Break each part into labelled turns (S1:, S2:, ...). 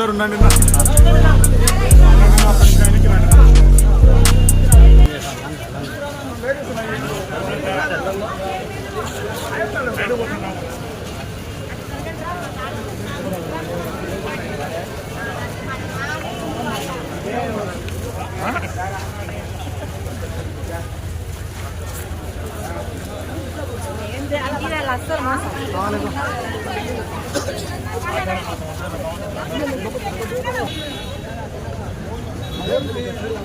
S1: అందరు ఉండండి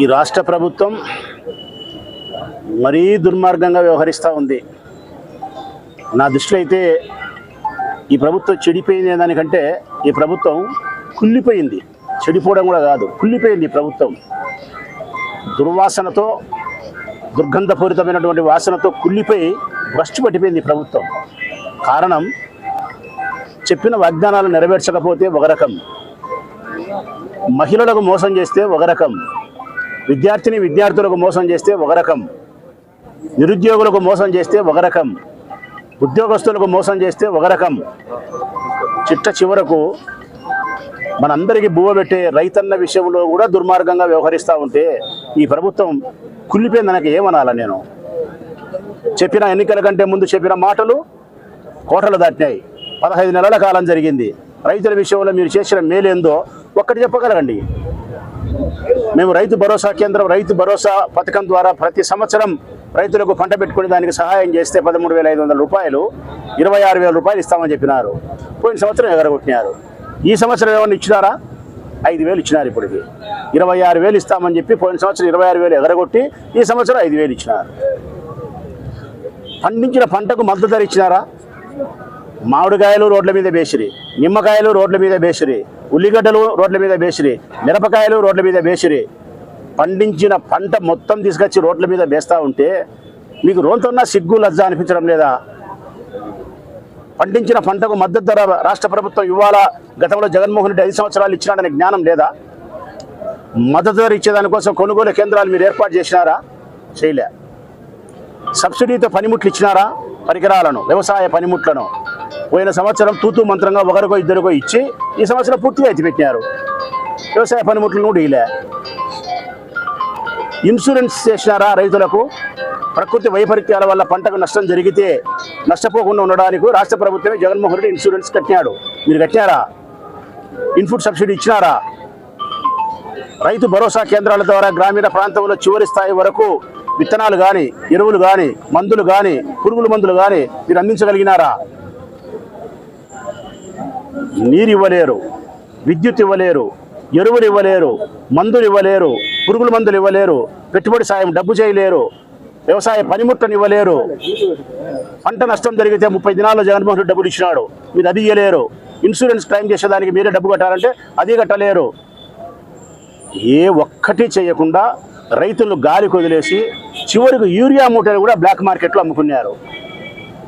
S1: ఈ
S2: రాష్ట్ర ప్రభుత్వం మరీ దుర్మార్గంగా వ్యవహరిస్తూ ఉంది. నా దృష్టిలో అయితే ఈ ప్రభుత్వం చెడిపోయింది దానికంటే ఈ ప్రభుత్వం కుళ్ళిపోయింది. చెడిపోవడం కూడా కాదు కుళ్ళిపోయింది ఈ ప్రభుత్వం. దుర్వాసనతో దుర్గంధపూరితమైనటువంటి వాసనతో కుళ్ళిపోయి భ్రష్టు పట్టిపోయింది ప్రభుత్వం. కారణం చెప్పిన వాగ్దానాలు నెరవేర్చకపోతే ఒక రకం. మహిళలకు మోసం చేస్తే ఒక రకం విద్యార్థిని విద్యార్థులకు మోసం చేస్తే ఒక రకం నిరుద్యోగులకు మోసం చేస్తే ఒక రకం ఉద్యోగస్తులకు మోసం చేస్తే ఒక రకం. చిట్ట చివరకు మనందరికీ బువ్వ పెట్టే రైతన్న విషయంలో కూడా దుర్మార్గంగా వ్యవహరిస్తూ ఉంటే ఈ ప్రభుత్వం కుళ్ళిపోయింది నాకు ఏమనాలా నేను? చెప్పిన ఎన్నికల కంటే ముందు చెప్పిన మాటలు కోటలు దాటినాయి. పదహైదు నెలల కాలం జరిగింది. రైతుల విషయంలో మీరు చేసిన మేలేందో ఒక్కటి చెప్పగలరండి. మేము రైతు భరోసా కేంద్రం రైతు భరోసా పథకం ద్వారా ప్రతి సంవత్సరం రైతులకు పంట పెట్టుకుని దానికి సహాయం చేస్తే పదమూడు వేల ఐదు వందల రూపాయలు ఇరవై ఆరు వేల రూపాయలు ఇస్తామని చెప్పినారు. పోయిన సంవత్సరం ఎగరగొట్టినారు. ఈ సంవత్సరం ఏమన్నా ఇచ్చినారా? ఐదు వేలు ఇచ్చినారు ఇప్పటికి. ఇరవై ఆరు వేలు ఇస్తామని చెప్పి పోయిన సంవత్సరం ఇరవై ఆరు వేలు ఎగరగొట్టి ఈ సంవత్సరం ఐదు వేలు ఇచ్చినారు. పండించిన పంటకు మద్దతు ధర ఇచ్చినారా? మామిడికాయలు రోడ్ల మీద బేసిరి నిమ్మకాయలు రోడ్ల మీద బేసిరి ఉల్లిగడ్డలు రోడ్ల మీద వేసిరి మిరపకాయలు రోడ్ల మీద వేసిరి. పండించిన పంట మొత్తం తీసుకొచ్చి రోడ్ల మీద వేస్తూ ఉంటే మీకు రోంతన్నా సిగ్గు లజ్జ అనిపించడం లేదా? పండించిన పంటకు మద్దతు ధర రాష్ట్ర ప్రభుత్వం ఇవ్వాలా? గతంలో జగన్మోహన్ రెడ్డి ఐదు సంవత్సరాలు ఇచ్చినాడనే జ్ఞానం లేదా? మద్దతు ధర ఇచ్చేదానికోసం కొనుగోలు కేంద్రాలు మీరు ఏర్పాటు చేసినారా? చేయలే. సబ్సిడీతో పనిముట్లు ఇచ్చినారా? పరికరాలను వ్యవసాయ పనిముట్లను. పోయిన సంవత్సరం తూతూ మంత్రంగా ఒకరికో ఇద్దరికో ఇచ్చి ఈ సంవత్సరం పూర్తిగా ఎత్తిపెట్టినారు. వ్యవసాయ పనిముట్లను డీలే ఇన్సూరెన్స్ చేసినారా రైతులకు? ప్రకృతి వైపరీత్యాల వల్ల పంటకు నష్టం జరిగితే నష్టపోకుండా ఉండడానికి రాష్ట్ర ప్రభుత్వమే జగన్మోహన్ రెడ్డి ఇన్సూరెన్స్ కట్టినాడు. మీరు కట్టినారా? Input subsidy ఇచ్చినారా? రైతు భరోసా కేంద్రాల ద్వారా గ్రామీణ ప్రాంతంలో చివరి స్థాయి వరకు విత్తనాలు కానీ ఎరువులు కానీ మందులు కానీ పురుగుల మందులు కానీ మీరు అందించగలిగినారా? నీరు ఇవ్వలేరు విద్యుత్ ఇవ్వలేరు ఎరువులు ఇవ్వలేరు మందులు ఇవ్వలేరు పురుగుల మందులు ఇవ్వలేరు పెట్టుబడి సాయం డబ్బు చేయలేరు వ్యవసాయ పనిముట్లను ఇవ్వలేరు పంట నష్టం జరిగితే ముప్పై దినాల్లో జగన్మోహన్ రెడ్డి డబ్బులు ఇచ్చినాడు. మీరు అది ఇవ్వలేరు ఇన్సూరెన్స్ క్లెయిమ్ చేసేదానికి మీరే డబ్బు కట్టాలంటే అది కట్టలేరు. ఏ ఒక్కటి చేయకుండా రైతులు గాలి కొదిలేసి చివరికి యూరియా మూటలు కూడా బ్లాక్ మార్కెట్లో అమ్ముకున్నారు.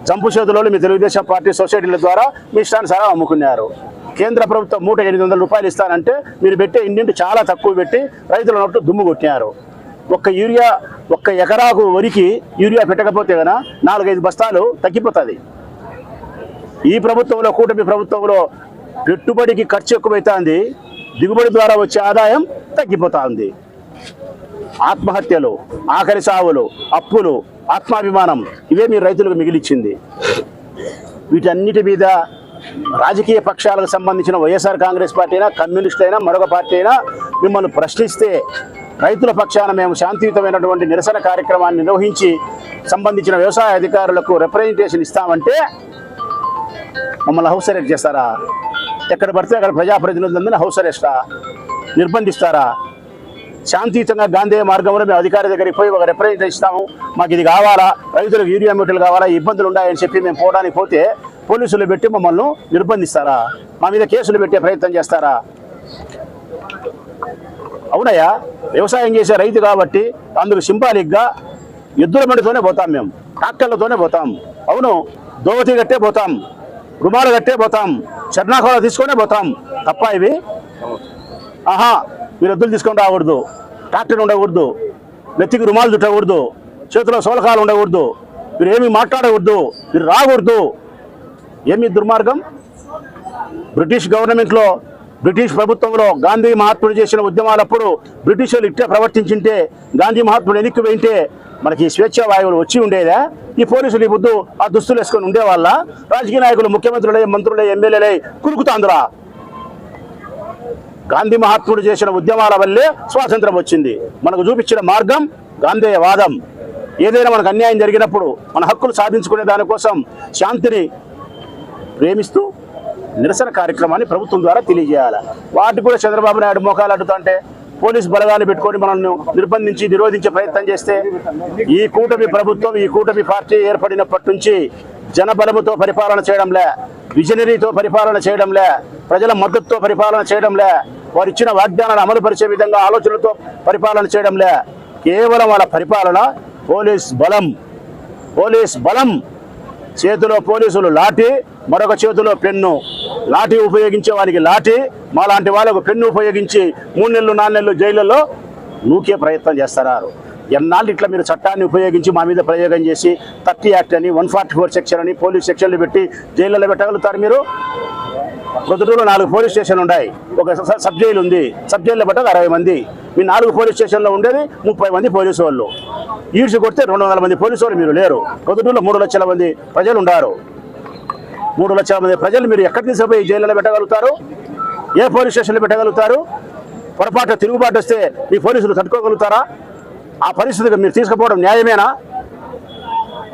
S2: జంపు చేతులలో మీ తెలుగుదేశం పార్టీ సొసైటీల ద్వారా మీ ఇష్టానుసారం అమ్ముకున్నారు. కేంద్ర ప్రభుత్వం మూట ఎనిమిది వందల రూపాయలు ఇస్తానంటే మీరు పెట్టే ఇండింటి చాలా తక్కువ పెట్టి రైతుల నోట్లు దుమ్ము కొట్టినారు. ఒక్క యూరియా ఒక్క ఎకరాకు వరికి యూరియా పెట్టకపోతే కనుక నాలుగైదు బస్తాలు తగ్గిపోతుంది. ఈ ప్రభుత్వంలో కూటమి ప్రభుత్వంలో పెట్టుబడికి ఖర్చు ఎక్కువైతుంది. దిగుబడి ద్వారా వచ్చే ఆదాయం తగ్గిపోతుంది. ఆత్మహత్యలు ఆఖరి సావులు అప్పులు ఆత్మాభిమానం ఇవే మీ రైతులకు మిగిలిచ్చింది. వీటన్నిటి మీద రాజకీయ పక్షాలకు సంబంధించిన వైఎస్ఆర్ కాంగ్రెస్ పార్టీ అయినా కమ్యూనిస్ట్ అయినా మరొక పార్టీ అయినా మిమ్మల్ని ప్రశ్నిస్తే రైతుల పక్షాన మేము శాంతియుతమైనటువంటి నిరసన కార్యక్రమాన్ని నిర్వహించి సంబంధించిన వ్యవసాయ అధికారులకు రిప్రజెంటేషన్ ఇస్తామంటే మమ్మల్ని హౌస్ అరెస్ట్ చేస్తారా? ఎక్కడ పడితే అక్కడ ప్రజాప్రతినిధులందరినీ హౌస్ అరెస్టా నిర్బంధిస్తారా? శాంతియుతంగా గాంధీ మార్గంలో మేము అధికారి దగ్గరికి పోయి ఒక రిప్రజెంటేషన్ ఇస్తాము. మాకు ఇది కావాలా? రైతులకు యూరియా మీటర్లు కావాలా? ఇబ్బందులు ఉన్నాయని చెప్పి మేము పోవడానికి పోతే పోలీసులు పెట్టి మమ్మల్ని నిర్బంధిస్తారా? మా మీద కేసులు పెట్టే ప్రయత్నం చేస్తారా? అవునయ్యా వ్యవసాయం చేసే రైతు కాబట్టి అందుకు సింబాలిక్గా ఎద్దుల బండితోనే పోతాం మేము. ట్రాక్టర్లతోనే పోతాం. అవును దోవతి కట్టే పోతాం. రుమాలు కట్టే పోతాం. చర్నాకోల తీసుకొనే పోతాం. తప్ప ఇవి? ఆహా మీరు ఎద్దులు తీసుకొని రాకూడదు. ట్రాక్టర్ ఉండకూడదు. నెత్తికి రుమాలు చుట్టకూడదు. చేతిలో సోలకాలు ఉండకూడదు. మీరు ఏమి మాట్లాడకూడదు. మీరు రాకూడదు. ఏమి దుర్మార్గం? బ్రిటిష్ గవర్నమెంట్లో బ్రిటిష్ ప్రభుత్వంలో గాంధీ మహాత్ముడు చేసిన ఉద్యమాలప్పుడు బ్రిటిషర్లు ఇట్టే ప్రవర్తించింటే గాంధీ మహాత్ముడు వెనక్కి పోయింటే మనకి స్వేచ్ఛ స్వేచ్ఛా వాయువులు వచ్చి ఉండేదా? ఈ పోలీసులు ఈ బుద్ధు ఆ దుస్తులు వేసుకొని ఉండేవాళ్ళ? రాజకీయ నాయకులు ముఖ్యమంత్రులై మంత్రులై ఎమ్మెల్యేలై కురుకుతాందురా. గాంధీ మహాత్ముడు చేసిన ఉద్యమాల వల్లే స్వాతంత్రం వచ్చింది. మనకు చూపించిన మార్గం గాంధేయవాదం. ఏదైనా మనకు అన్యాయం జరిగినప్పుడు మన హక్కులు సాధించుకునే దానికోసం శాంతిని ప్రేమిస్తూ నిరసన కార్యక్రమాన్ని ప్రభుత్వం ద్వారా తెలియజేయాలి. వాటి కూడా చంద్రబాబు నాయుడు మోకాలు అడ్డుతుంటే పోలీస్ బలగాన్ని పెట్టుకొని మనల్ని నిర్బంధించి నిరోధించే ప్రయత్నం చేస్తే ఈ కూటమి ప్రభుత్వం ఈ కూటమి పార్టీ ఏర్పడినప్పటి నుంచి జనబలముతో పరిపాలన చేయడంలే విజనరీతో పరిపాలన చేయడంలే ప్రజల మద్దతుతో పరిపాలన చేయడంలే వారు ఇచ్చిన వాగ్దానాలు అమలు పరిచే విధంగా ఆలోచనలతో పరిపాలన చేయడంలే. కేవలం వాళ్ళ పరిపాలన పోలీస్ బలం. పోలీస్ బలం. చేతిలో పోలీసులు లాఠీ మరొక చేతిలో పెన్ను. లాఠీ ఉపయోగించే వారికి లాఠీ మాలాంటి వాళ్ళకు పెన్ను ఉపయోగించి మూడు నెలలు నాలుగు నెలలు జైళ్ళలో నూకే ప్రయత్నం చేస్తున్నారు. ఎన్నాళ్ళు ఇట్లా మీరు చట్టాన్ని ఉపయోగించి మా మీద ప్రయోగం చేసి థర్టీ యాక్ట్ అని వన్ ఫార్టీ ఫోర్ సెక్షన్ అని పోలీస్ సెక్షన్లు పెట్టి జైళ్ళలో పెట్టగలుగుతారు మీరు? ప్రొద్దుటూరులో నాలుగు పోలీస్ స్టేషన్లు ఉన్నాయి ఒక సబ్ జైలు ఉంది. సబ్ జైల్లో పట్టదు అరవై మంది. మీ నాలుగు పోలీస్ స్టేషన్లో ఉండేది ముప్పై మంది పోలీసు వాళ్ళు ఈడ్చి కొడితే రెండు వందల మంది పోలీసు వాళ్ళు మీరు లేరు. ప్రొద్దుటూరులో మూడు లక్షల మంది ప్రజలు ఉన్నారు. మూడు లక్షల మంది ప్రజలు మీరు ఎక్కడి తీసుకుపోయి జైల్లో పెట్టగలుగుతారు? ఏ పోలీస్ స్టేషన్లో పెట్టగలుగుతారు? పొరపాటు తిరుగుబాటు వస్తే మీ పోలీసులు తట్టుకోగలుగుతారా? ఆ పరిస్థితికి మీరు తీసుకుపోవడం న్యాయమేనా?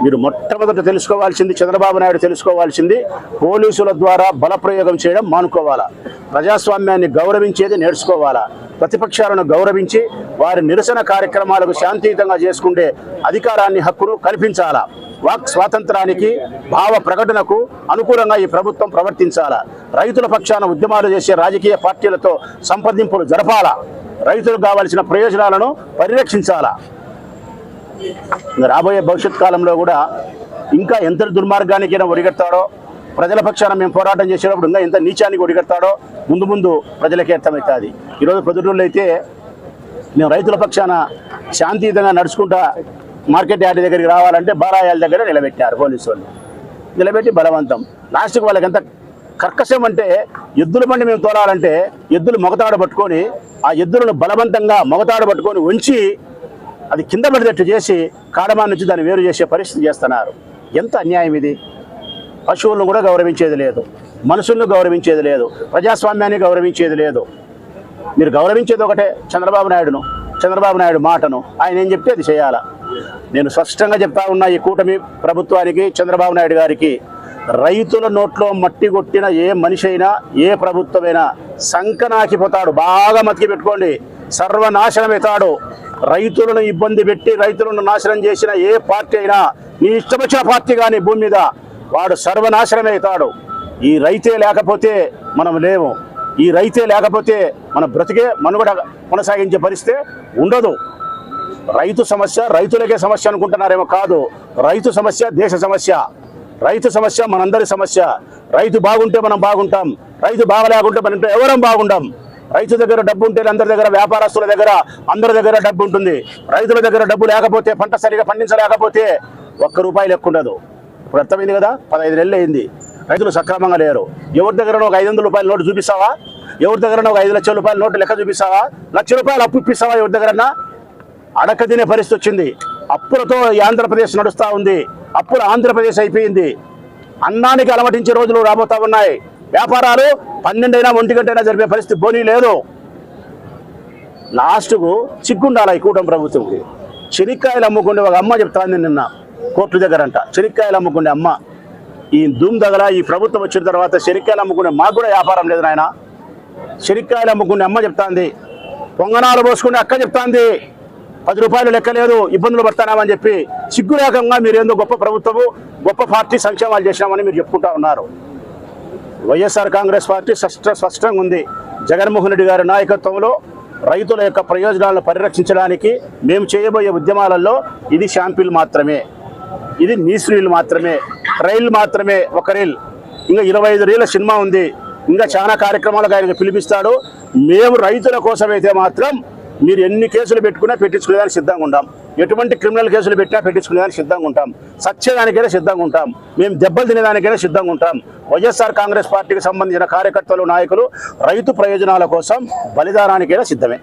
S2: మీరు మొట్టమొదట తెలుసుకోవాల్సింది చంద్రబాబు నాయుడు తెలుసుకోవాల్సింది పోలీసుల ద్వారా బలప్రయోగం చేయడం మానుకోవాలా. ప్రజాస్వామ్యాన్ని గౌరవించేది నేర్చుకోవాలా. ప్రతిపక్షాలను గౌరవించి వారి నిరసన కార్యక్రమాలకు శాంతియుతంగా చేసుకుంటే అధికారాన్ని హక్కును కల్పించాలా. వాక్ స్వాతంత్రానికి భావ ప్రకటనకు అనుకూలంగా ఈ ప్రభుత్వం ప్రవర్తించాలా. రైతుల పక్షాన ఉద్యమాలు చేసే రాజకీయ పార్టీలతో సంప్రదింపులు జరపాలా. రైతులకు కావాల్సిన ప్రయోజనాలను పరిరక్షించాలా. రాబోయే భవిష్యత్ కాలంలో కూడా ఇంకా ఎంత దుర్మార్గానికైనా ఒడిగడతాడో ప్రజల పక్షాన మేము పోరాటం చేసేటప్పుడు ఇంకా ఎంత నీచానికి ఒడిగడతాడో ముందు ముందు ప్రజలకే అర్థమవుతుంది. ఈరోజు ప్రొద్దుటూరులో అయితే మేము రైతుల పక్షాన శాంతియుతంగా నడుచుకుంటా మార్కెట్ యార్డ్ దగ్గరికి రావాలంటే బారాయాల దగ్గర నిలబెట్టారు పోలీసు వాళ్ళు. నిలబెట్టి బలవంతం. లాస్ట్కి వాళ్ళకి ఎంత కర్కశం అంటే ఎద్దుల బండి మేము తోలాలంటే ఎద్దులు మొగతాడు పట్టుకొని ఆ ఎద్దులను బలవంతంగా మొగతాడు పట్టుకొని ఉంచి అది కింద పడినట్టు చేసి కాడమా నుంచి దాన్ని వేరు చేసే పరిస్థితి చేస్తున్నారు. ఎంత అన్యాయం ఇది? పశువులను కూడా గౌరవించేది లేదు. మనుషులను గౌరవించేది లేదు. ప్రజాస్వామ్యాన్ని గౌరవించేది లేదు. మీరు గౌరవించేది ఒకటే చంద్రబాబు నాయుడును చంద్రబాబు నాయుడు మాటను. ఆయన ఏం చెప్తే అది చేయాలా? నేను స్పష్టంగా చెప్తా ఉన్నా ఈ కూటమి ప్రభుత్వానికి చంద్రబాబు నాయుడు గారికి రైతుల నోట్లో మట్టి కొట్టిన ఏ మనిషి అయినా ఏ ప్రభుత్వమైనా సంకనాకిపోతాడు. బాగా మతికి పెట్టుకోండి. సర్వనాశనమవుతాడు. రైతులను ఇబ్బంది పెట్టి రైతులను నాశనం చేసిన ఏ పార్టీ అయినా నీ ఇష్టమొచ్చిన పార్టీ కానీ భూమి మీద వాడు సర్వనాశనమవుతాడు ఈ రైతే లేకపోతే మనం లేము. ఈ రైతే లేకపోతే మన బ్రతికే మనుగడ కొనసాగించే పరిస్థితి ఉండదు. రైతు సమస్య రైతులకే సమస్య అనుకుంటున్నారేమో కాదు. రైతు సమస్య దేశ సమస్య. రైతు సమస్య మనందరి సమస్య. రైతు బాగుంటే మనం బాగుంటాం. రైతు బాగలేకుంటే మనం ఎవరం బాగుంటాం రైతు దగ్గర డబ్బు ఉంటే అందరి దగ్గర వ్యాపారస్తుల దగ్గర అందరి దగ్గర డబ్బు ఉంటుంది. రైతుల దగ్గర డబ్బు లేకపోతే పంట సరిగా పండించలేకపోతే ఒక్క రూపాయి లెక్క ఇప్పుడు అర్థమైంది కదా? పదహైదు నెలలు అయింది. రైతులు సక్రమంగా లేరు. ఎవరి దగ్గర ఒక ఐదు వందల రూపాయల నోటు చూపిస్తావా? ఎవరి దగ్గర ఒక ఐదు లక్షల రూపాయల నోటు లెక్క చూపిస్తావా? లక్ష రూపాయలు అప్పు ఇప్పిస్తావా ఎవరి దగ్గరన్నా? అడక తినే పరిస్థితి వచ్చింది. అప్పులతో ఈ ఆంధ్రప్రదేశ్ నడుస్తూ ఉంది. అప్పులు ఆంధ్రప్రదేశ్ అయిపోయింది. అన్నానికి అలమటించే రోజులు రాబోతా ఉన్నాయి. వ్యాపారాలు పన్నెండైనా ఒంటిగంటైనా జరిపే పరిస్థితి బోనీ లేదు. లాస్ట్కు చిక్కుండాలి ఈ కూటమి ప్రభుత్వంకి. చెనిక్కాయలు అమ్ముకుండే ఒక అమ్మ చెప్తాంది నిన్న కోర్టు దగ్గర అంట చెనిక్కాయలు అమ్ముకునే అమ్మ. ఈ దూమ్ దగ్గర ఈ ప్రభుత్వం వచ్చిన తర్వాత చెనిక్కాయలు అమ్ముకునే మాకు కూడా వ్యాపారం లేదు నాయన. చెనిక్కాయలు అమ్ముకునే అమ్మ చెప్తాంది. పొంగనాలు పోసుకునే అక్క చెప్తాంది. పది రూపాయలు లెక్కలేదు ఇబ్బందులు పడతానామని చెప్పి చిగ్గు లేకుండా మీరు ఏందో గొప్ప ప్రభుత్వము గొప్ప పార్టీ సంక్షేమాలు చేసినామని మీరు చెప్పుకుంటా ఉన్నారు. వైఎస్ఆర్ కాంగ్రెస్ పార్టీ స్పష్ట స్పష్టంగా ఉంది. జగన్మోహన్ రెడ్డి గారి నాయకత్వంలో రైతుల యొక్క ప్రయోజనాలను పరిరక్షించడానికి మేము చేయబోయే ఉద్యమాలలో ఇది షాంపిల్ మాత్రమే. ఇది నీస్ రీల్ మాత్రమే. రైల్ మాత్రమే. ఒక రీల్. ఇంకా ఇరవై ఐదు రీల సినిమా ఉంది. ఇంకా చాలా కార్యక్రమాలకు ఆయన పిలిపిస్తాడు. మేము రైతుల కోసమైతే మాత్రం మీరు ఎన్ని కేసులు పెట్టుకున్నా పెట్టించుకునేదానికి సిద్ధంగా ఉంటాం ఎటువంటి క్రిమినల్ కేసులు పెట్టినా పెట్టించుకునేదానికి సిద్ధంగా ఉంటాం. సత్యదానికైనా సిద్ధంగా ఉంటాం. మేము దెబ్బలు తినేదానికైనా సిద్ధంగా ఉంటాం. వైఎస్ఆర్ కాంగ్రెస్ పార్టీకి సంబంధించిన కార్యకర్తలు నాయకులు రైతు ప్రయోజనాల కోసం బలిదానానికైనా సిద్ధమే.